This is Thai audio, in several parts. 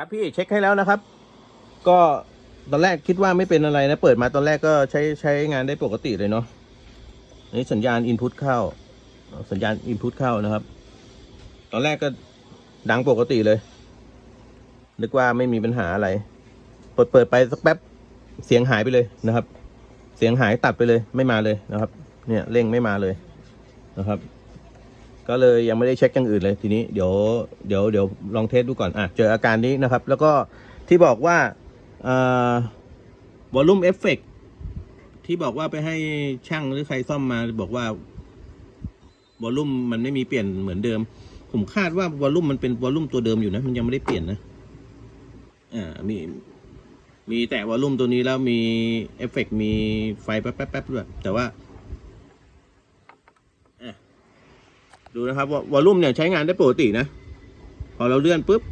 ครับพี่เช็คให้แล้วนะครับ ก็ตอนแรกคิดว่าไม่เป็นอะไรนะ เปิดมาตอนแรกก็ใช้ใช้งานได้ปกติเลยเนาะนี่สัญญาณอินพุตเข้า สัญญาณอินพุตเข้านะครับ ตอนแรกก็ดังปกติเลย นึกว่าไม่มีปัญหาอะไรเปิดเปิดไปสักแป๊บเสียงหายไปเลยนะครับ เสียงหายตัดไปเลยไม่มาเลยนะครับ เนี่ยเร่งไม่มาเลยนะครับ ก็เลยยังไม่ได้เช็คอย่างอื่นเลยทีนี้เดี๋ยวเดี๋ยวเดี๋ยวลองเทสดูก่อนอะเจออาการนี้นะครับ แล้วก็ที่บอกว่าอ่าวอลลุ่มเอฟเฟกที่บอกว่าไปให้ช่างหรือใครซ่อมมาบอกว่าวอลลุ่มมันไม่มีเปลี่ยนเหมือนเดิม ผมคาดว่าวอลลุ่มมันเป็นวอลลุ่มตัวเดิมอยู่นะ มันยังไม่ได้เปลี่ยนนะอ่ามีมีแต่วอลลุ่มตัวนี้แล้วมีเอฟเฟกมีไฟแป๊บแป๊บแป๊บด้วยแต่ว่าอะ ดูนะครับวอลลุ่มเนี่ยใช้งานได้ปกตินะ พอเราเลื่อนปุ๊บ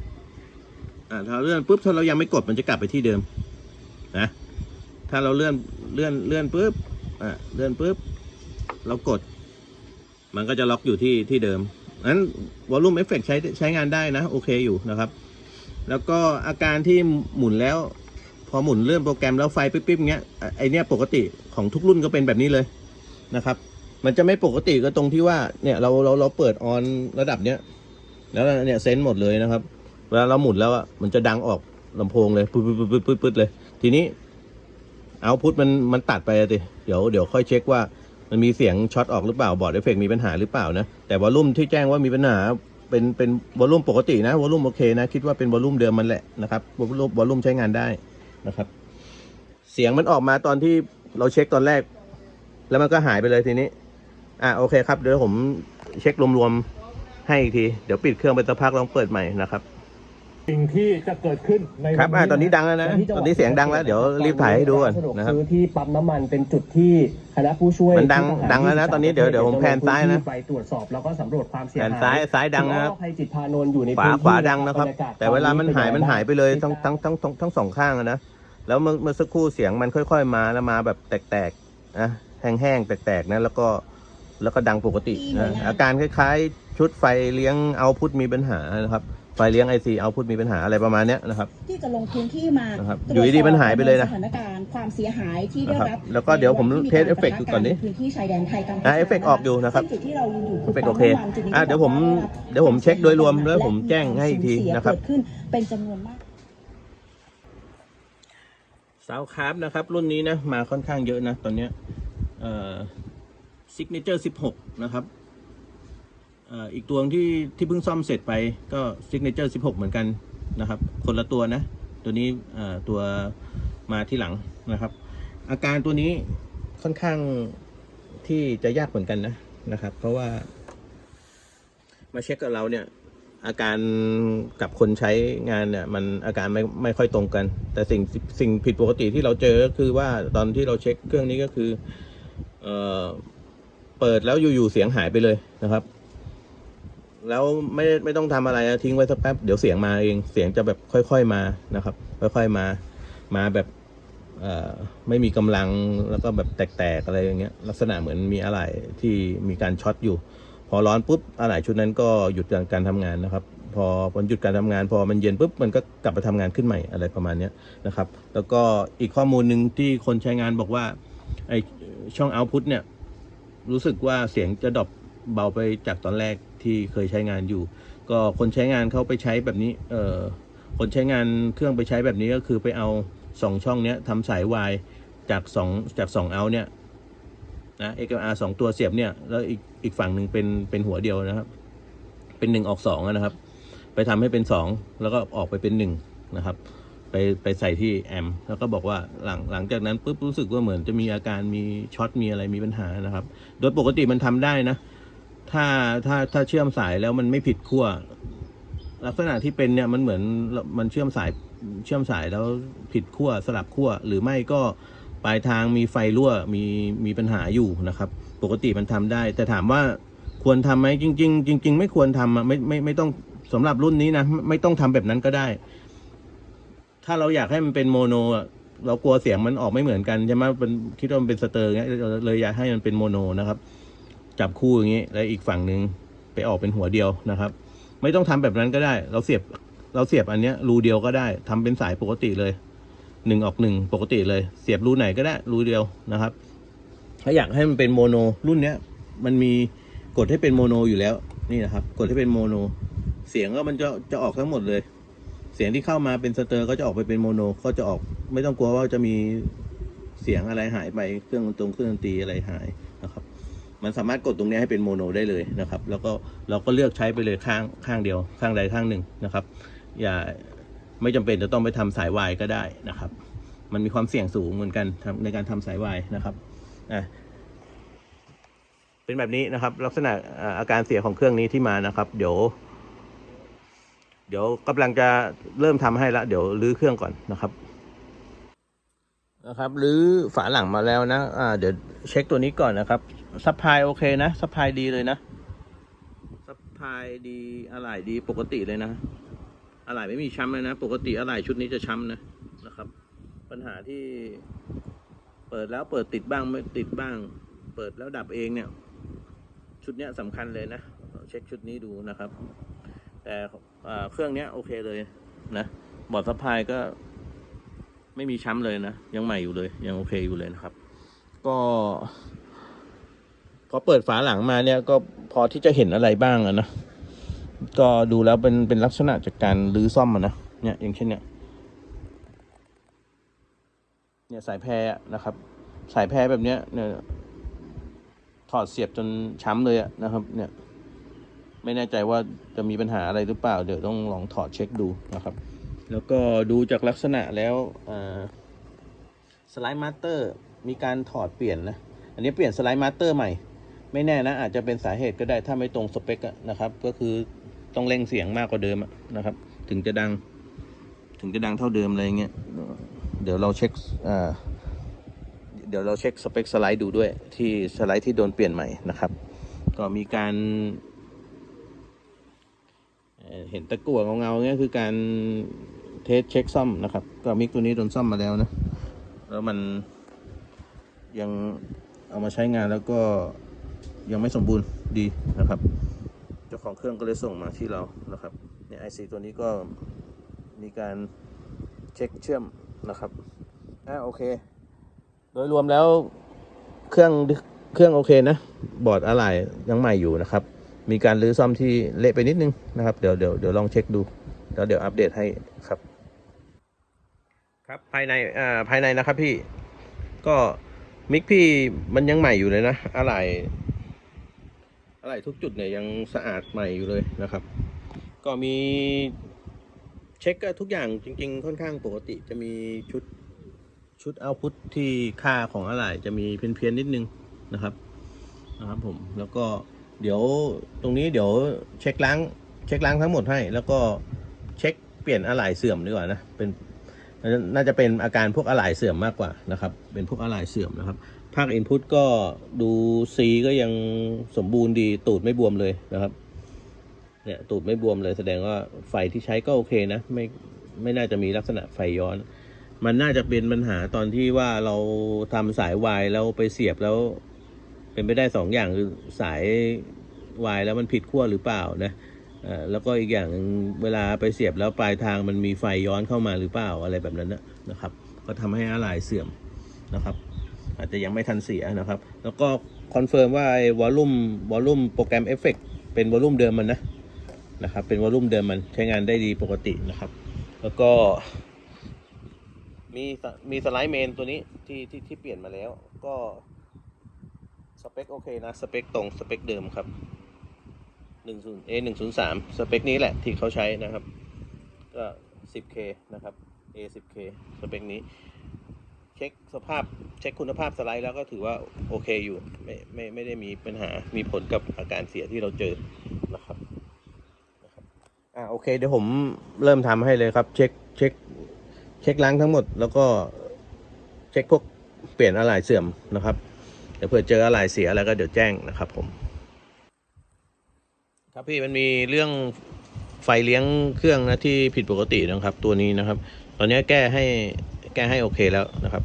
อ่าถ้าเราเลื่อนปุ๊บถ้าเรายังไม่กดมันจะกลับไปที่เดิมนะถ้าเราเลื่อนเลื่อนเลื่อนปุ๊บอ่าเลื่อนปุ๊บเรากด มันก็จะล็อกอยู่ที่ที่เดิมนั้นวอลลุ่มเอฟเฟกใช้ใช้งานได้นะ โอเคอยู่นะครับ แล้วก็อาการที่หมุนแล้ว พอหมุนเลื่อนโปรแกรมแล้วไฟปิ๊บๆเงี้ยไอเนี้ยปกติของทุกรุ่นก็เป็นแบบนี้เลยนะครับ มันจะไม่ปกติก็ตรงที่ว่าเนี่ยเราเราเราเปิดออนระดับเนี้ยแล้วเนี่ยเซนหมดเลยนะครับเวลาเราหมุนแล้วอะมันจะดังออกลำโพงเลยปึ๊ดปึ๊ดปึ๊ดปึ๊ดปึ๊ดเลย ทีนี้เอาพุทมันมันตัดไปสิเดี๋ยวเดี๋ยวค่อยเช็คว่ามันมีเสียงช็อตออกหรือเปล่าบอร์ดเอฟเฟกมีปัญหาหรือเปล่านะแต่วอลลุ่มที่แจ้งว่ามีปัญหาเป็นเป็นวอลลุ่มปกตินะวอลลุ่มโอเคนะคิดว่าเป็นวอลลุ่มเดิมมันแหละนะครับวอลลุ่มวอลลุ่มใช้งานได้นะครับ เสียงมันออกมาตอนที่เราเช็คตอนแรก แล้วมันก็หายไปเลยทีนี้ อะโอเคครับเดี๋ยวผมเช็ครวมๆให้อีกที เดี๋ยวปิดเครื่องไปสักพักลองเปิดใหม่นะครับ สิ่งที่จะเกิดขึ้นในครับอะตอนนี้ดังแล้วนะวัที่จัหตอนนี้เสียงดังแล้วเดี๋ยวรีบถ่ายให้ดูก่อนสะดวกนะครับซื้อที่ปั๊มน้ำมันเป็นจุดที่คณะผู้ช่วยมันดังที่ทหารดังแล้วนะที่ตอนนี้เดี๋ยวเดี๋ยวผมแพนซ้ายนะไปตรวจสอบแล้วก็สำรวจความเสียแขหายนซ้ายซ้ายดังนะครับณอ้อภัยจิตพานนท์อยู่ในขวาพื้นที่ขวาดังนะครับบยกศแต่เวลามันหายมันหายไปเลยทั้งทั้งทั้งทั้งทั้งสองข้างอะนะแล้วเมื่อเมื่อสักครู่เสียงมันค่อย ๆ มาแล้วมาแบบแตกๆนะแห้งๆแตกๆนะแล้วก็ แล้วก็ดังปกตินะอาการคล้ายๆ ชุดไฟเลี้ยงเอาพุทมีปัญหานะครับ ไฟเลี้ยงไอซีเอาพุทมีปัญหาอะไรประมาณเนี้ยนะครับ ที่จะลงพื้นที่มานะครับตรวจอยู่ดีๆมันหายไปเลยนะสถานการณ์ความเสียหายที่ได้นะครัรับบแล้วก็เดี๋ยวผมในนที่เทสเอฟเฟกต์ดูก่อนดิใพื้นที่ชายแดนไทยกัมพูอะชาเอฟเฟกต์ออกอยู่นะครับซึ่งจุดที่เรายืนอยู่คือเอฟเฟกต์โอเคปั๊มน้ำมันจุดนี้อะเดี๋ยวผมที่เดี๋ยวผมเช็คโดยรวมแล้วผมแจ้งให้อีกทีและมีวามนะครับสูญเสียเกิดขึ้นเป็นจำนวนมากซาวคาร์บนะครับ รุ่นนี้นะมาค่อนข้างเยอะนะตอนเนี้ยเอ่อ ซิกเนเจอร์สิบหกนะครับอีกตัวที่ที่เพิ่งซ่อมเสร็จไปก็ซิกเนเจอร์สิบหกเหมือนกันนะครับ คนละตัวนะ ตัวนี้ตัวมาที่หลังนะครับ อาการตัวนี้ค่อนข้างที่จะยากเหมือนกันนะนะครับ เพราะว่า มาเช็คกับเราเนี่ย อาการกับคนใช้งานเนี่ย มันอาการไม่ไม่ค่อยตรงกัน แต่สิ่งสิ่งผิดปกติที่เราเจอก็คือว่าตอนที่เราเช็คเครื่องนี้ก็คือ เอ่อ เปิดแล้วอยู่ๆเสียงหายไปเลยนะครับ แล้วไม่ไม่ต้องทำอะไรทิ้งไว้สักแป๊บเดี๋ยวเสียงมาเองเสียงจะแบบค่อย ๆมานะครับ ค่อยๆมามาแบบไม่มีกำลังแล้วก็แบบแตกๆอะไรอย่างเงี้ยลักษณะเหมือนมีอะไรที่มีการช็อตอยู่ พอร้อนปุ๊บอะไหล่ชุดนั้นก็หยุดการทำงานนะครับ พอพอหยุดการทำงาน พอมันเย็นปุ๊บมันก็กลับมาทำงานขึ้นใหม่อะไรประมาณเนี้ยนะครับ แล้วก็อีกข้อมูลหนึ่งที่คนใช้งานบอกว่าไอช่องเอาพุทเนี่ย รู้สึกว่าเสียงจะดรอปเบาไปจากตอนแรกที่เคยใช้งานอยู่ ก็คนใช้งานเขาไปใช้แบบนี้เออคนใช้งานเครื่องไปใช้แบบนี้ก็คือไปเอาสองช่องเนี้ยทำสายวายจากสองจากสองเอาเนี่ยนะ XLR สองตัวเสียบเนี่ยแล้วอีกอีกฝั่งหนึ่งเป็นเป็นหัวเดียวนะครับ เป็นหนึ่งออกสองนะครับ ไปทำให้เป็นสองแล้วก็ออกไปเป็นหนึ่งนะครับ ไปไปใส่ที่แอมแล้วก็บอกว่าหลังหลังจากนั้นปุ๊บรู้สึกว่าเหมือนจะมีอาการมีช็อตมีอะไรมีปัญหานะครับ โดยปกติมันทำได้นะ ถ้าถ้าถ้าเชื่อมสายแล้วมันไม่ผิดขั้วลักษณะที่เป็นเนี่ยมันเหมือนมันเชื่อมสายเชื่อมสายแล้วผิดขั้วสลับขั้วหรือไม่ก็ปลายทางมีไฟรั่วมีมีปัญหาอยู่นะครับ ปกติมันทำได้ แต่ถามว่าควรทำไหมจริง ๆ จริง ๆ ไม่ควรทำอะไม่ไม่ไม่ต้องสำหรับรุ่นนี้นะไม่ไม่ต้องทำแบบนั้นก็ได้ ถ้าเราอยากให้มันเป็นโมโนเรากลัวเสียงมันออกไม่เหมือนกันใช่ไหมเป็นคิดว่ามันเป็นสเตอร์เงี้ยเราเลยอยากให้มันเป็นโมโนนะครับ จับคู่อย่างนี้ แล้วอีกฝั่งหนึ่งไปออกเป็นหัวเดียวนะครับ ไม่ต้องทำแบบนั้นก็ได้ เราเสียบเราเสียบอันเนี้ยรูเดียวก็ได้ทำเป็นสายปกติเลยหนึ่งออกหนึ่งปกติเลย เสียบรูไหนก็ได้รูเดียวนะครับ ถ้าอยากให้มันเป็นโมโนรุ่นเนี้ยมันมีกดให้เป็นโมโนอยู่แล้วนี่นะครับ กดให้เป็นโมโน เสียงก็มันจะจะออกทั้งหมดเลย เสียงที่เข้ามาเป็นสเตอร์ก็จะออกไปเป็นโมโน ก็จะออกไม่ต้องกลัวว่าจะมีเสียงอะไรหายไปเครื่องตรงเครื่องดนตรีอะไรหายนะครับ มันสามารถกดตรงนี้ให้เป็นโมโนได้เลยนะครับ แล้วก็เราก็เลือกใช้ไปเลยข้างข้างเดียว ข้างใดข้างหนึ่งนะครับ อย่าไม่จำเป็นจะต้องไปทำสายวายก็ได้นะครับ มันมีความเสี่ยงสูงเหมือนกันในการทำสายวายนะครับอะเป็นแบบนี้นะครับ ลักษณะอาการเสียของเครื่องนี้ที่มานะครับ เดี๋ยว เดี๋ยวกำลังจะเริ่มทำให้ละเดี๋ยวรื้อเครื่องก่อนนะครับ นะครับรื้อฝาหลังมาแล้วนะอ่าเดี๋ยวเช็คตัวนี้ก่อนนะครับซัพพลายโอเคนะซัพพลายดีเลยนะซัพพลายดีอะไหล่ดีปกติเลยนะอะไหล่ไม่มีช้ำเลยนะ ปกติอะไหล่ชุดนี้จะช้ำนะนะครับ ปัญหาที่เปิดแล้วเปิดติดบ้างไม่ติดบ้าง เปิดแล้วดับเองเนี่ย ชุดเนี้ยสำคัญเลยนะเช็คชุดนี้ดูนะครับ แต่เครื่องเนี้ยโอเคเลยนะบอร์ดซัพพลายก็ ไม่มีช้ำเลยนะ ยังใหม่อยู่เลย ยังโอเคอยู่เลยนะครับ ก็พอเปิดฝาหลังมาเนี่ยก็พอที่จะเห็นอะไรบ้างอะนะก็ดูแล้วเป็นเป็นลักษณะจากการรื้อซ่อมอะนะเนี่ยอย่างเช่นเนี่ยเนี่ยสายแพรนะครับ สายแพรแบบเนี้ยเนี่ยถอดเสียบจนช้ำเลยอะนะครับ เนี่ย ไม่แน่ใจว่าจะมีปัญหาอะไรหรือเปล่า เดี๋ยวต้องลองถอดเช็คดูนะครับ แล้วก็ดูจากลักษณะแล้วสไลด์มาสเตอร์มีการถอดเปลี่ยนนะ อันนี้เปลี่ยนสไลด์มาสเตอร์ใหม่ ไม่แน่นะ อาจจะเป็นสาเหตุก็ได้ถ้าไม่ตรงสเปคนะครับ ก็คือต้องเร่งเสียงมากกว่าเดิมนะครับ ถึงจะดัง ถึงจะดังเท่าเดิมอะไรเงี้ย เดี๋ยวเราเช็คเดี๋ยวเราเช็คสเปคสไลด์ดูด้วยที่สไลด์ที่โดนเปลี่ยนใหม่นะครับ ก็มีการ เห็นตะกั่วเงาๆเงี้ยคือการเทสเช็คซ่อมนะครับ ก็มิกตัวนี้โดนซ่อมมาแล้วนะ แล้วมันยังเอามาใช้งานแล้วก็ยังไม่สมบูรณ์ดีนะครับ เจ้าของเครื่องก็เลยส่งมาที่เรานะครับเนี่ยไอซีตัวนี้ก็มีการเช็คเชื่อมนะครับอ่าโอเค โดยรวมแล้วเครื่องเครื่องโอเคนะ บอร์ดอะไหล่ยังใหม่อยู่นะครับ มีการรื้อซ่อมที่เละไปนิดนึงนะครับเดี๋ยวเดี๋ยวเดี๋ยวลองเช็คดูแล้วเดี๋ยวอัปเดตให้ครับ ครับภายในอ่าภายในนะครับพี่ก็มิกพี่มันยังใหม่อยู่เลยนะอะไหล่อะไหล่ทุกจุดเนี่ยยังสะอาดใหม่อยู่เลยนะครับ ก็มีเช็คทุกอย่างจริง ๆ ค่อนข้างปกติจะมีชุดชุดเอาพุทที่ค่าของอะไหล่จะมีเพี้ยนๆนิดนึงนะครับนะครับผมแล้วก็ เดี๋ยวตรงนี้เดี๋ยวเช็คล้าง เช็คล้างทั้งหมดให้ แล้วก็เช็คเปลี่ยนอะไหล่เสื่อมดีกว่านะเป็นน่าจะเป็นอาการพวกอะไหล่เสื่อมมากกว่านะครับ เป็นพวกอะไหล่เสื่อมนะครับ ภาคอินพุตก็ดูซีก็ยังสมบูรณ์ดีตูดไม่บวมเลยนะครับเนี่ยตูดไม่บวมเลยแสดงว่าไฟที่ใช้ก็โอเคนะ ไม่ไม่น่าจะมีลักษณะไฟย้อน มันน่าจะเป็นปัญหาตอนที่ว่าเราทำสายวายแล้วไปเสียบแล้ว เป็นไปได้สองอย่างคือสายวายแล้วมันผิดขั้วหรือเปล่านะแล้วก็อีกอย่างเวลาไปเสียบแล้วปลายทางมันมีไฟย้อนเข้ามาหรือเปล่าอะไรแบบนั้นนะนะครับ ก็ทำให้อะไหล่เสื่อมนะครับ อาจจะยังไม่ทันเสียนะครับ แล้วก็คอนเฟิร์มว่าไอ้วอลลุ่มวอลลุ่มโปรแกรมเอฟเฟกเป็นวอลลุ่มเดิมมันนะนะครับ เป็นวอลลุ่มเดิมมันใช้งานได้ดีปกตินะครับ แล้วก็ มีมีสไลด์เมนตัวนี้ที่ที่ที่เปลี่ยนมาแล้วก็ เปคโอเคนะ สเปคตรงสเปคเดิมครับหนึ่งศูนย์เอหนึ่งศูนย์สามสเปคนี้แหละที่เขาใช้นะครับ ก็สิบเคนะครับ A สิบเคสเปคนี้ เช็คสภาพเช็คคุณภาพสไลด์แล้วก็ถือว่าโอเคอยู่ไม่ไม่ไม่ได้มีปัญหามีผลกับอาการเสียที่เราเจอนะครับนะครับอ่าโอเคเดี๋ยวผมเริ่มทำให้เลยครับ เช็คเช็คเช็คล้างทั้งหมด แล้วก็เช็คพวกเปลี่ยนอะไหล่เสื่อมนะครับ เดี๋ยวเผื่อเจออะไหล่เสียแล้วก็เดี๋ยวแจ้งนะครับผม ครับพี่มันมีเรื่องไฟเลี้ยงเครื่องนะที่ผิดปกตินะครับ ตัวนี้นะครับ ตอนนี้แก้ให้แก้ให้โอเคแล้วนะครับ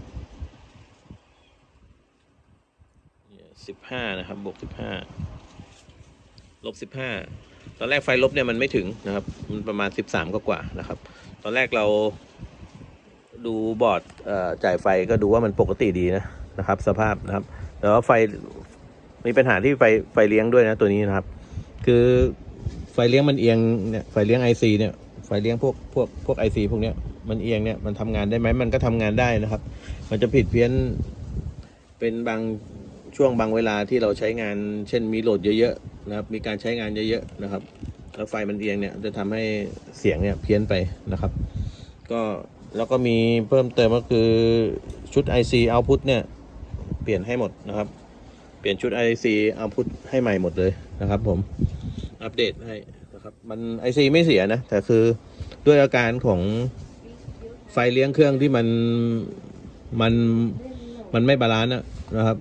สิบห้านะครับบวกสิบห้าลบสิบห้าตอนแรกไฟลบเนี่ยมันไม่ถึงนะครับ มันประมาณ13กว่ากว่านะครับ ตอนแรกเราดูบอร์ดจ่ายไฟก็ดูว่ามันปกติดีนะนะครับ สภาพนะครับ แต่ว่าไฟมีปัญหาที่ไฟไฟเลี้ยงด้วยนะตัวนี้นะครับ คือไฟเลี้ยงมันเอียงเนี่ยไฟเลี้ยงไอซีเนี่ยไฟเลี้ยงพวกพวกพวกไอซีพวกเนี้ยมันเอียงเนี่ยมันทำงานได้ไหมมันก็ทำงานได้นะครับ มันจะผิดเพี้ยนเป็นบางช่วงบางเวลาที่เราใช้งานเช่นมีโหลดเยอะๆนะครับ มีการใช้งานเยอะๆนะครับแล้วไฟมันเอียงเนี่ยจะทำให้เสียงเนี่ยเพี้ยนไปนะครับ ก็แล้วก็มีเพิ่มเติมก็คือชุด IC output เนี่ย เปลี่ยนให้หมดนะครับ เปลี่ยนชุด IC output ให้ใหม่หมดเลยนะครับ ผมอัปเดตให้นะครับ มัน IC ไม่เสียนะ แต่คือด้วยอาการของไฟเลี้ยงเครื่องที่มันมันมันไม่บาลานซ์นะครับ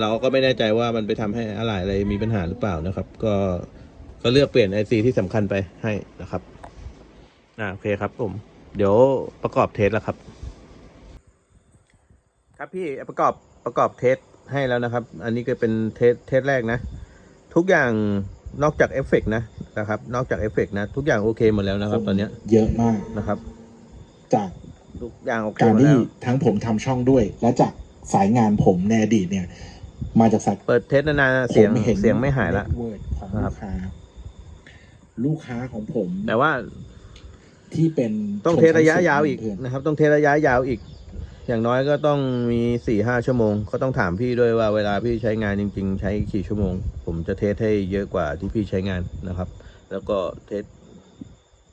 เราก็ไม่แน่ใจว่ามันไปทำให้อะไรอะไรมีปัญหาหรือเปล่านะครับ ก็ก็เลือกเปลี่ยน IC ที่สำคัญไปให้นะครับอ่าโอเคครับผม เดี๋ยวประกอบเทสแล้วครับ ครับพี่ประกอบประกอบเทสให้แล้วนะครับ อันนี้ก็เป็นเทสเทสแรกนะ ทุกอย่างนอกจากเอฟเฟกต์นะนะครับ นอกจากเอฟเฟกต์นะ ทุกอย่างโอเคหมดแล้วนะครับ ตอนเนี้ยเยอะมากนะครับ จากทุกอย่างโอเคการหมดที่แล้วทั้งผมทำช่องด้วย และจากสายงานผมในอดีตเนี่ย มาจากสายเปิดเทสนานๆเสียงผมห็นเสียงไม่หายละ เวิร์ดของครัลูบกค้า ลูกค้าของผมแต่ว่าที่เป็นต้องเทสระยะยาวอีกเพื่อนนะครับ ต้องเทสระยะยาวอีก อย่างน้อยก็ต้องมีสี่ห้าชั่วโมง ก็ต้องถามพี่ด้วยว่าเวลาพี่ใช้งานจริง ๆ ใช้กี่ชั่วโมง ผมจะเทสให้เยอะกว่าที่พี่ใช้งานนะครับ แล้วก็เทส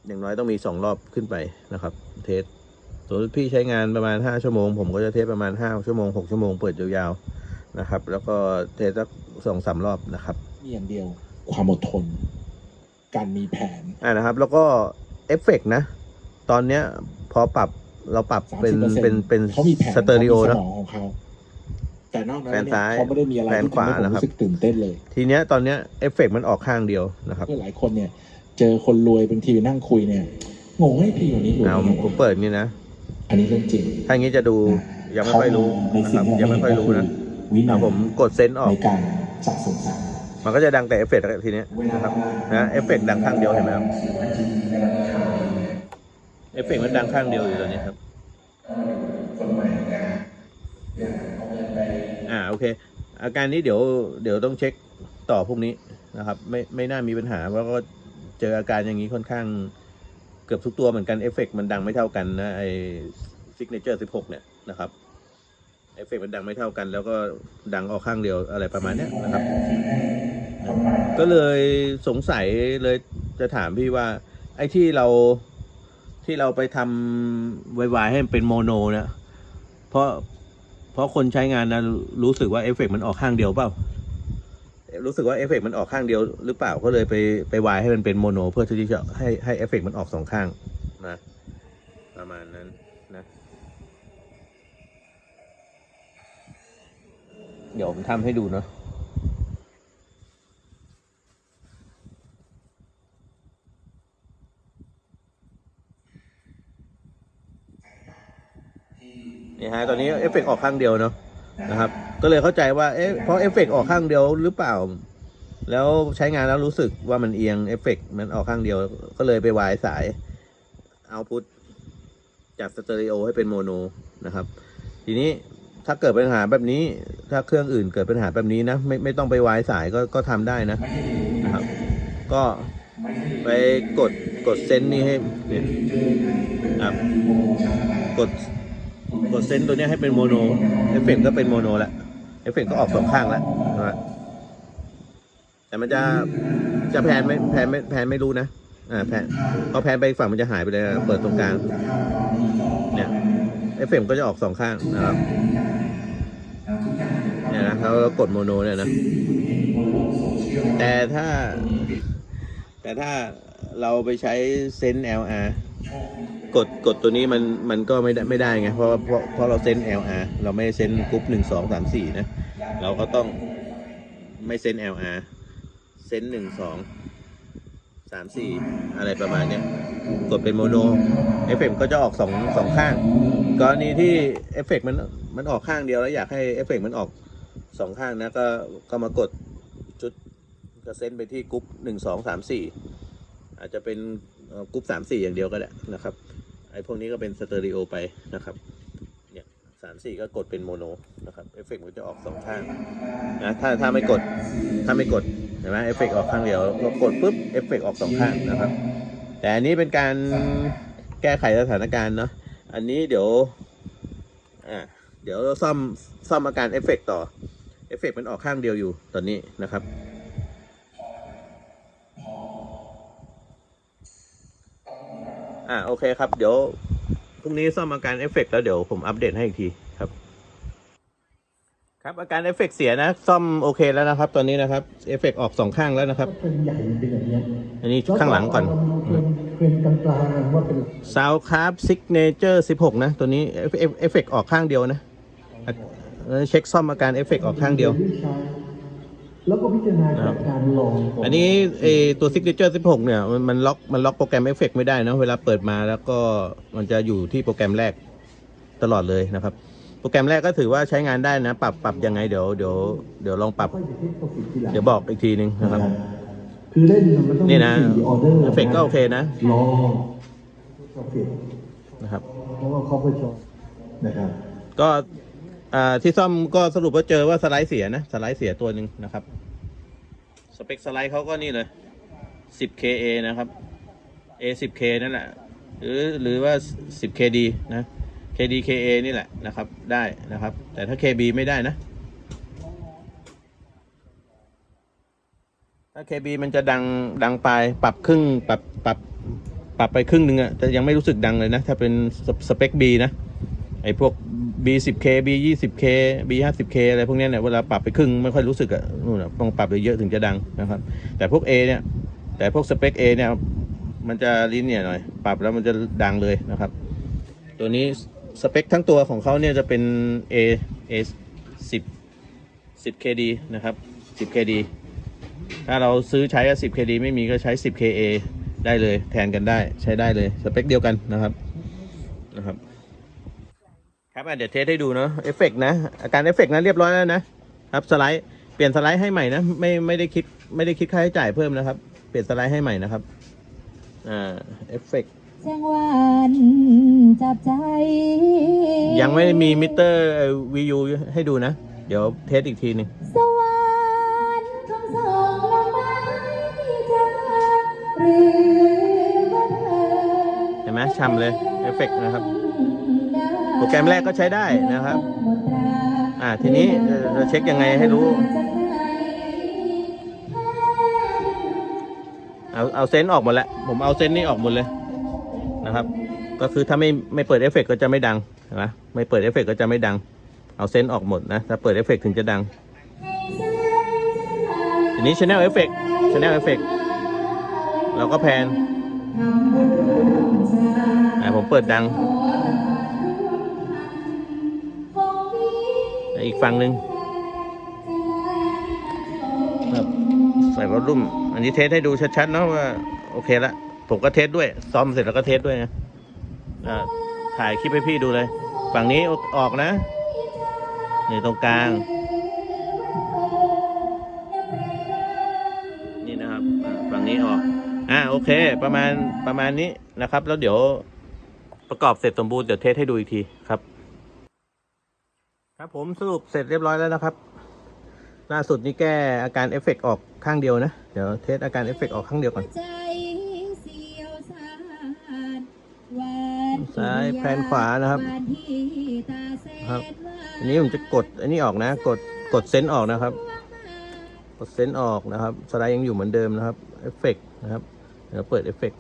อย่างน้อยต้องมีสองรอบขึ้นไปนะครับ เทสสมมติพี่ใช้งานประมาณห้าชั่วโมง ผมก็จะเทสประมาณห้าชั่วโมงหกชั่วโมงเปิดยาวๆนะครับ แล้วก็เทสสักสองสามรอบนะครับมีอย่างเดียวความอดทน การมีแผนอ่านะครับ แล้วก็เอฟเฟกต์นะ ตอนเนี้ยพอปรับ เราปรับเป็น30%เป็นเป็นเขามีแผนสเตอริโอขามีเนอะสมองของเขาแต่นอกนั้นแผนเนี่ยซ้ายเขาไม่ได้มีอะไรแผนที่ขวาทำให้ผมนะครับ รู้สึกตื่นเต้นเลย ทีเนี้ยตอนเนี้ยเอฟเฟกต์มันออกข้างเดียวนะครับ เพื่อหลายคนเนี่ย เจอคนรวยบางทีนั่งคุยเนี่ยงงให้พี่คนนี้รวยเอาได้ไงผมเปิดนี่นะ อันนี้เรื่องจริงถ้างี้จะดูยังไม่ค่อยรู้ในนะคสิ่รังบที่ยังไม่ค่อยรู้นะวินัเอายผมกดเซนส์ออก ในการสะสมทรัพย์มันก็จะดังแต่เอฟเฟกต์ทีเนี้ยนะครับนะเอฟเฟกต์ดังข้างเดียวเห็นไหมครับ เอฟเฟกต์มันดังข้างเดียวอยู่ตอนนี้ครับอ่าโอเค อาการนี้เดี๋ยวเดี๋ยวต้องเช็คต่อพรุ่งนี้นะครับ ไม่ไม่น่ามีปัญหาเพราะก็เจออาการอย่างนี้ค่อนข้างเกือบทุกตัวเหมือนกันเอฟเฟกต์มันดังไม่เท่ากันนะไอซิกเนเจอร์16เนี่ยนะครับเอฟเฟกต์มันดังไม่เท่ากัน แล้วก็ดังออกข้างเดียวอะไรประมาณเนี้ยนะครับ ก็เลยสงสัยเลยจะถามพี่ว่า ไอ้ที่เรา ที่เราไปทำวายให้มันเป็นโมโนเนี่ยเพราะเพราะคนใช้งานนะรู้สึกว่าเอฟเฟกต์มันออกข้างเดียวเปล่า รู้สึกว่าเอฟเฟกต์มันออกข้างเดียวหรือเปล่าก็เลยไปไปวายให้มันเป็นโมโน เพื่อที่จะให้ให้เอฟเฟกต์มันออกสองข้างนะประมาณนั้นนะเดี๋ยวผมทำให้ดูเนาะ นี่ฮะตอนนี้เอฟเฟกต์ออกข้างเดียวเนาะนะครับ ก็เลยเข้าใจว่าเอ๊ะเพราะเอฟเฟกต์ออกข้างเดียวหรือเปล่า แล้วใช้งานแล้วรู้สึกว่ามันเอียงเอฟเฟกต์มันออกข้างเดียว ก็เลยไปวายสายเอาพุทจากสเตอริโอให้เป็นโมโนนะครับ ทีนี้ถ้าเกิดปัญหาแบบนี้ ถ้าเครื่องอื่นเกิดปัญหาแบบนี้นะ ไม่ไม่ต้องไปวายสายก็ก็ทำได้นะนะครับ ก็ไปกดกดเซนนี่ให้เนี่ยครับกด กดเซนต์ตัวนี้ให้เป็นโมโนเอฟเฟกต์ก็เป็นโมโนแล้วเอฟเฟกต์ก็ออกสองข้างแล้วนะแต่มันจะจะแพนไม่แพนไม่แพนไม่รู้นะอ่าแพนพอแพนไปอีกฝั่งมันจะหายไปเลยนะเปิดตรงกลางเนี่ยเอฟเฟกต์ก็จะออกสองข้างนะครับเนี่ยนะแล้วเรากดโมโนเนี่ยนะ แต่ถ้า แต่ถ้าเราไปใช้เซนต์ LR กดกดตัวนี้มันมันก็ไม่ได้ไม่ได้ไงเพราะเพราะเพราะเราเซน LR เราไม่ได้เซนกรุ๊ปหนึ่งสองสามสี่นะ เราก็ต้องไม่เซน LR เซนหนึ่งสองสามสี่อะไรประมาณเนี้ยกดเป็นโมโนเอฟเฟกต์ก็จะออกสองสองข้าง กรณีที่เอฟเฟกต์มันมันออกข้างเดียวแล้วอยากให้เอฟเฟกต์มันออกสองข้างนะก็ก็มากดชุดก็เซนไปที่กรุ๊ปหนึ่งสองสามสี่อาจจะเป็นกรุ๊ปสามสี่อย่างเดียวก็ได้นะครับ ไอ้พวกนี้ก็เป็นสเตอริโอไปนะครับเนี่ยสามสี่ก็กดเป็นโมโนนะครับเอฟเฟกต์มันจะออกสองข้างนะถ้าถ้าไม่กดถ้าไม่กดเห็นไหมเอฟเฟกต์ออกข้างเดียวพอกดปุ๊บเอฟเฟกต์ออกสองข้างนะครับ แต่อันนี้เป็นการแก้ไขสถานการณ์เนาะอันนี้เดี๋ยวอ่าเดี๋ยวซ่อมซ่อมอาการเอฟเฟกต์ต่อเอฟเฟกต์มันออกข้างเดียวอยู่ตอนนี้นะครับ อ่าโอเคครับ เดี๋ยวพรุ่งนี้ซ่อมอาการเอฟเฟกต์แล้วเดี๋ยวผมอัปเดตให้อีกทีครับ ครับอาการเอฟเฟกต์เสียนะ ซ่อมโอเคแล้วนะครับ ตอนนี้นะครับเอฟเฟกต์ออกสองข้างแล้วนะครับเป็นใหญ่เป็นอย่างนี้อันนี้ข้างหลังก่อนเป็นกลางๆว่าเป็นซาวคาร์บซิกเนเจอร์16นะ ตัวนี้เอฟเอฟเอฟเฟกต์ออกข้างเดียวนะเช็คซ่อมอาการเอฟเฟกต์ออกข้างเดียว แล้วก็พิจารณาจากการลองก่อันนี้เออตัว Signature 16 เนี่ยมันมันล็อกมันล็อกโปรแกรมเอฟเฟกไม่ได้นะเวลาเปิดมาแล้วก็มันจะอยู่ที่โปรแกรมแรกตลอดเลยนะครับ โปรแกรมแรกก็ถือว่าใช้งานได้นะ ปรับปรับยังไงเดี๋ยวเดี๋ยวเดี๋ยวลองปรับ ค่อยจะคิดประสิทธิ์ทีหลังเดี๋ยวบอกอีกทีนึงนะครับ คือเล่นมันต้องนี่นะมีสี่ออเดอร์เอฟเฟกก็โอเคนะลองประสิทธิ์นะครับ เพราะว่าเขาไปชมนะครับ ก็ อ่าที่ซ่อมก็สรุปว่าเจอว่าสไลด์เสียนะ สไลด์เสียตัวหนึ่งนะครับ สเปคสไลด์เขาก็นี่เลย 10KA นะครับ A 10K นั่นแหละ หรือหรือว่า 10KD นะ KD KA นี่แหละนะครับ ได้นะครับ แต่ถ้า KB ไม่ได้นะ ถ้า KB มันจะดังดังไปปรับครึ่งปรับปรับปรับไปครึ่งหนึ่งอะแต่ยังไม่รู้สึกดังเลยนะ ถ้าเป็นสสเปค B นะไอ้พวก B 10K B 20K B 50K อะไรพวกนี้เนี่ยเวลาปรับไปครึ่งไม่ค่อยรู้สึกอะนู่นอะต้องปรับไปเยอะถึงจะดังนะครับ แต่พวก A เนี่ย แต่พวกสเปค A เนี่ย มันจะลิ้นเนี่ยหน่อย ปรับแล้วมันจะดังเลยนะครับ ตัวนี้สเปคทั้งตัวของเขาเนี่ยจะเป็น A A 10 10 KD นะครับ 10 KD ถ้าเราซื้อใช้ 10 KD ไม่มีก็ใช้ 10 KA ได้เลยแทนกันได้ใช้ได้เลยสเปคเดียวกันนะครับ ครับอะเดี๋ยวเทสให้ดูเนาะเอฟเฟกนะอาการเอฟเฟกนะเรียบร้อยแล้วนะครับสไลด์เปลี่ยนสไลด์ให้ใหม่นะไม่ไม่ได้คิดไม่ได้คิดค่าใช้จ่ายเพิ่มนะครับ เปลี่ยนสไลด์ให้ใหม่นะครับอ่าเอฟเฟกแจ้งหวานจับใจ ยังไม่มีมิเตอร์วียูให้ดูนะ เดี๋ยวเทสอีกทีหนึ่งสวรรค์ของสองลงมาจะหรือว่าเธอเห็นไหมช่ำเลยเอฟเฟกนะครับโป รแกรมแรกก็ใช้ได้นะครับ อ่าทีนี้เอ่อเราเช็คยังไงให้รู้ เอาเอาเซนต์ออกหมดแล้ว ผมเอาเซนต์นี่ออกหมดเลยนะครับ ก็คือถ้าไม่ไม่เปิดเอฟเฟกต์ก็จะไม่ดังนไหมไม่เปิดเอฟเฟกต์ก็จะไม่ดัง เอาเซนต์ออกหมดนะ ถ้าเปิดเอฟเฟกต์ถึงจะดัง ทีนี้ channel effect channel effect เราก็แพนอ่าผมเปิดดัง อีกฝั่งหนึ่งครับใส่วอลลุ่ม อันนี้เทสให้ดูชัดๆเนาะว่า โอเคละผมก็เทสด้วย ซ้อมเสร็จแล้วก็เทสด้วยนะถ่ายคลิปให้พี่ดูเลย ฝั่งนี้ออกนะนี่ตรงกลางนี่นะครับฝั่งนี้ออกอ่าโอเค ประมาณประมาณนี้นะครับ แล้วเดี๋ยวประกอบเสร็จสมบูรณ์เดี๋ยวเทสให้ดูอีกทีครับ ครับผมสรุปเสร็จเรียบร้อยแล้วนะครับ ล่าสุดนี่แก้อาการเอฟเฟกต์ออกข้างเดียวนะ เดี๋ยวเทสอาการเอฟเฟกต์ออกข้างเดียวก่อนใจเสียวสานหวานซ้ายแพนขวานะครับหวานที่ตาแสนครับหวานอันนี้ผมจะกดอันนี้ออกนะ กดกดเซนต์ออกนะครับ กดเซนต์ออกนะครับสไลด์ยังอยู่เหมือนเดิมนะครับเอฟเฟกต์นะครับเดี๋ยวเปิดเอฟเฟกต์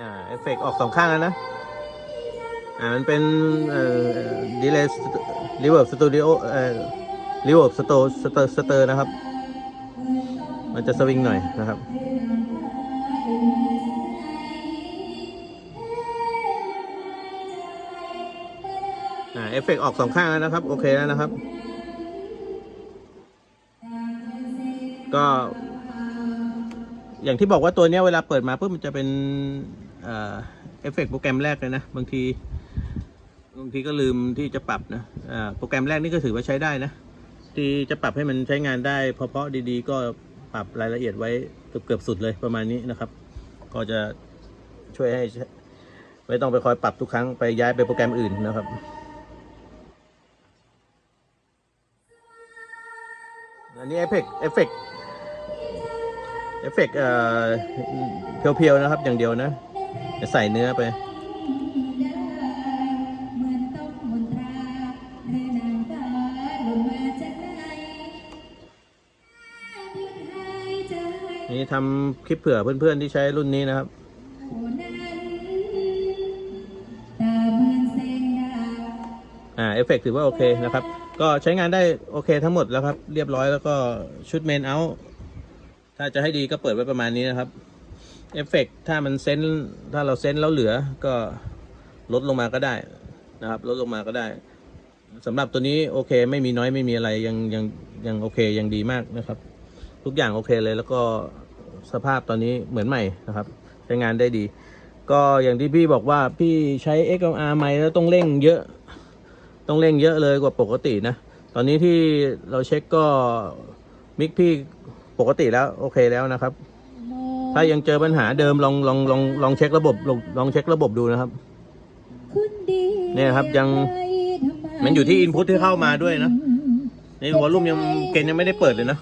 อ่าเอฟเฟกต์ออกสองข้างแล้วนะ อ่ามันเป็นเอ่อดีเลย์รีเวิร์บสตูดิโอเอ่อรีเวิร์บสโตสเตอร์สเตอร์นะครับ มันจะสวิงหน่อยนะครับอ่าเอฟเฟกต์ออกสองข้างแล้วนะครับ โอเคแล้วนะครับ ก็อย่างที่บอกว่าตัวนี้เวลาเปิดมาปุ๊บมันจะเป็นเอ่อเอฟเฟกต์โปรแกรมแรกเลยนะ บางที บางทีก็ลืมที่จะปรับนะโปรแกรมแรกนี่ก็ถือว่าใช้ได้นะ ที่จะปรับให้มันใช้งานได้เพราะๆดีๆ ก็ปรับรายละเอียดไว้เกือบๆสุดเลยประมาณนี้นะครับ ก็จะช่วยให้ไม่ต้องไปคอยปรับทุกครั้งไปย้ายไปโปรแกรมอื่นนะครับอันนี้เอฟเฟกเอฟเฟกเอฟเฟกเอ่อเพียวๆนะครับอย่างเดียวนะใส่เนื้อไป ทำคลิปเผื่อเพื่อนๆที่ใช้รุ่นนี้นะครับอ่าเอฟเฟกถือว่าโอเคนะครับ ก็ใช้งานได้โอเคทั้งหมดแล้วครับ เรียบร้อยแล้วก็ชุดเมนเอาถ้าจะให้ดีก็เปิดไว้ประมาณนี้นะครับเอฟเฟกถ้ามันเซนถ้าเราเซนแล้วเหลือก็ลดลงมาก็ได้นะครับ ลดลงมาก็ได้สำหรับตัวนี้โอเคไม่มีน้อยไม่มีอะไรยังยังยังโอเคยังดีมากนะครับ ทุกอย่างโอเคเลยแล้วก็ สภาพตอนนี้เหมือนใหม่นะครับใช้งานได้ดี ก็อย่างที่พี่บอกว่าพี่ใช้ XLR ใหม่แล้วต้องเร่งเยอะ ต้องเร่งเยอะเลยกว่าปกตินะ ตอนนี้ที่เราเช็คก็มิกพี่ปกติแล้วโอเคแล้วนะครับ ถ้ายังเจอปัญหาเดิมลองลองลองลองเช็คระบบลองลองเช็คระบบดูนะครับเนี่ยครับยังมันอยู่ที่ input ที่เข้ามาด้วยนะในวอลลุ่มยังเกณฑ์ยังไม่ได้เปิดเลยนะ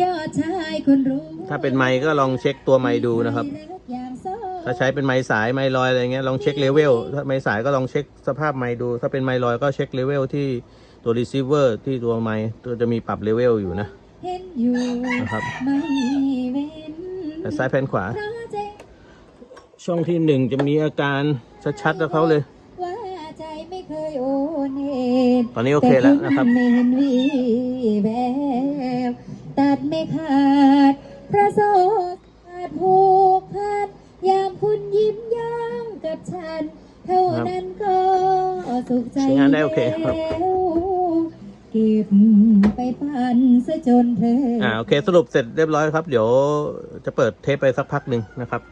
ยอดชายคนรู้ถ้าเป็นไมค์ก็ลองเช็คตัวไมค์ดูนะครับอย่างโซ่ถ้าใช้เป็นไม้สายไม้ลอยอะไรเงี้ยลองเช็คเลเวลถ้าไม้สายก็ลองเช็คสภาพไม้ดู ถ้าเป็นไม้ลอยก็เช็คเลเวลที่ตัวรีเซิเวอร์ที่ตัวไม้ตัวจะมีปรับเลเวลอยู่นะเห็นอยู่นะครับไม่เว้นแต่ซ้ายแผ่นขวาเพราะใจช่องที่หนึ่งจะมีอาการชัดๆแล้วเขาเลยว่าใจไม่เคยโอนเอ็นตอนนี้โอเคแล้วนะครับแต่ณไม่เห็นวีแววตัดไม่ขาด พระโสดขาดผูกพันยามคุณยิ้มย่องกับฉัน เท่านั้นก็สุขใจใช้งานได้โอเคครับ แล้วเก็บไปพันซะจนเธออ่าโอเคสรุปเสร็จเรียบร้อยครับ เดี๋ยวจะเปิดเทปไปสักพักหนึ่งนะครับ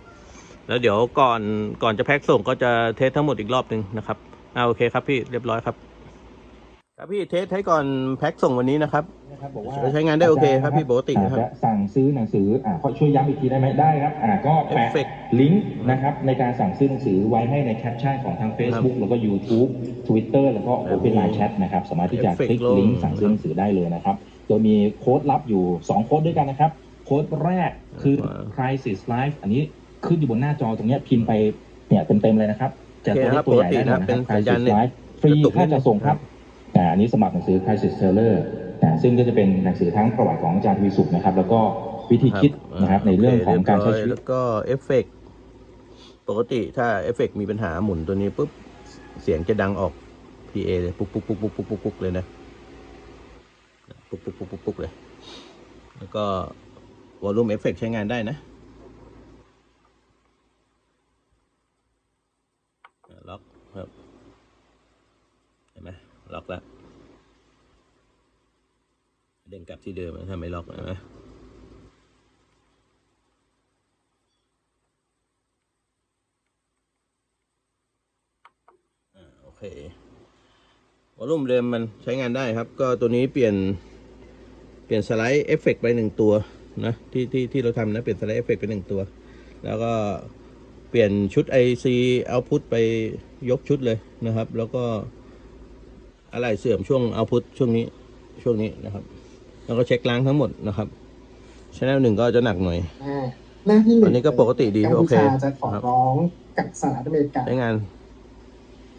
แล้วเดี๋ยวก่อนก่อนจะแพ็คส่งก็จะเทสทั้งหมดอีกรอบหนึ่งนะครับอ่าโอเคครับพี่เรียบร้อยครับ ครับพี่เทสให้ก่อนแพ็คส่งวันนี้นะครับนะครับบอกว่าใช้งานได้โอเคครับพี่ปกตินะครับอาจจะสั่งซื้อหนังสืออ่าขอช่วยย้ำอีกทีได้ไหมได้ครับอ่าก็แปะ Effect ลิงก์นะครับในการสั่งซื้อหนังสือไว้ให้ในแคปชั่นของทาง Facebook แล้วก็ YouTube Twitter แล้วก็ Open Line Chat นะครับสามารถที่จะ Effect คลิกลิงก์สั่งซื้อหนังสือได้เลยนะครับโดยมีโค้ดลับอยู่ 2 โค้ดด้วยกันนะครับโค้ดแรกคือว้าว Crisis Life อันนี้ขึ้นอยู่บนหน้าจอตรงเนี้ยพิมพ์ไปเนี่ยเต็มๆเลยนะครับจะโอเคตัวครัเล็บกตัวใหญ่ได้หมดปกตินะเป็นนะครับสัญญาณ Crisis เน็ต Life ฟรีกระตุกนิค่าดนึงจะส่งครับ อ่าอันนี้สมัครหนังสือ Crisis Teller นะซึ่งก็จะเป็นหนังสือทั้งประวัติของอาจารย์ทวีสุขนะครับ แล้วก็วิธีคิดนะครับในเรื่องของการใช้ชีวิตแล้วก็เอฟเฟกต์ปกติถ้าเอฟเฟกต์มีปัญหาหมุนตัวนี้ปุ๊บเสียงจะดังออก PA เลยปุ๊กปุ๊กปุ๊กปุ๊กปุ๊กปุ๊กปุ๊กเลยนะปุ๊กปุ๊กปุ๊กปุ๊กปุ๊กเลย แล้วก็วอลลุ่มเอฟเฟกใช้งานได้นะอ่าล็อกครับ เห็นไหม ล็อกแล้วเด้งกลับที่เดิมนะถ้าไม่ล็อกนไหมโอเควอลลุ่มเดิมมันใช้งานได้ครับ ก็ตัวนี้เปลี่ยนเปลี่ยนสไลด์เอฟเฟกไปหนึ่งตัวนะที่ที่ที่เราทำนะเปลี่ยนสไลด์เอฟเฟกไปหนึ่งตัว แล้วก็เปลี่ยนชุด IC output ไปยกชุดเลยนะครับ แล้วก็ อะไรเสื่อมช่วง output ช่วงนี้ช่วงนี้นะครับ แล้วก็เช็คล้างทั้งหมดนะครับชแนลหนึ่งก็จะหนักหน่อยอ่าหน้าที่หนึ่งอันนี้ก็ปกติดีกัมโอพูเคชาจะขอครับร้องกับสหรัฐอเมริกาใช้งาน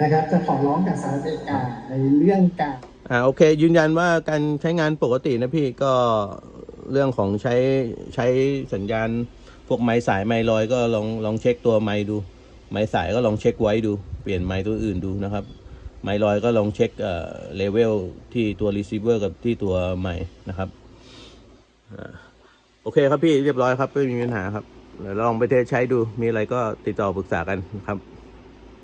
นะครับจะขอร้องกับสหรัฐอเมริกาในเรื่องการอ่าโอเค ยืนยันว่าการใช้งานปกตินะพี่ก็เรื่องของใช้ใช้สัญญาณพวกไม้สายไม้ลอยก็ลองลองเช็คตัวไม้ดู ไม้สายก็ลองเช็คไว้ดู เปลี่ยนไม้ตัวอื่นดูนะครับ ไมลอยก็ลองเช็คเอ่อเลเวลที่ตัวรีเซิเวอร์กับที่ตัวไม้นะครับโอเคครับพี่เรียบร้อยครับไม่มีปัญหาครับเดี๋ยวลองไปเทสใช้ดูมีอะไรก็ติดต่อปรึกษากันครับ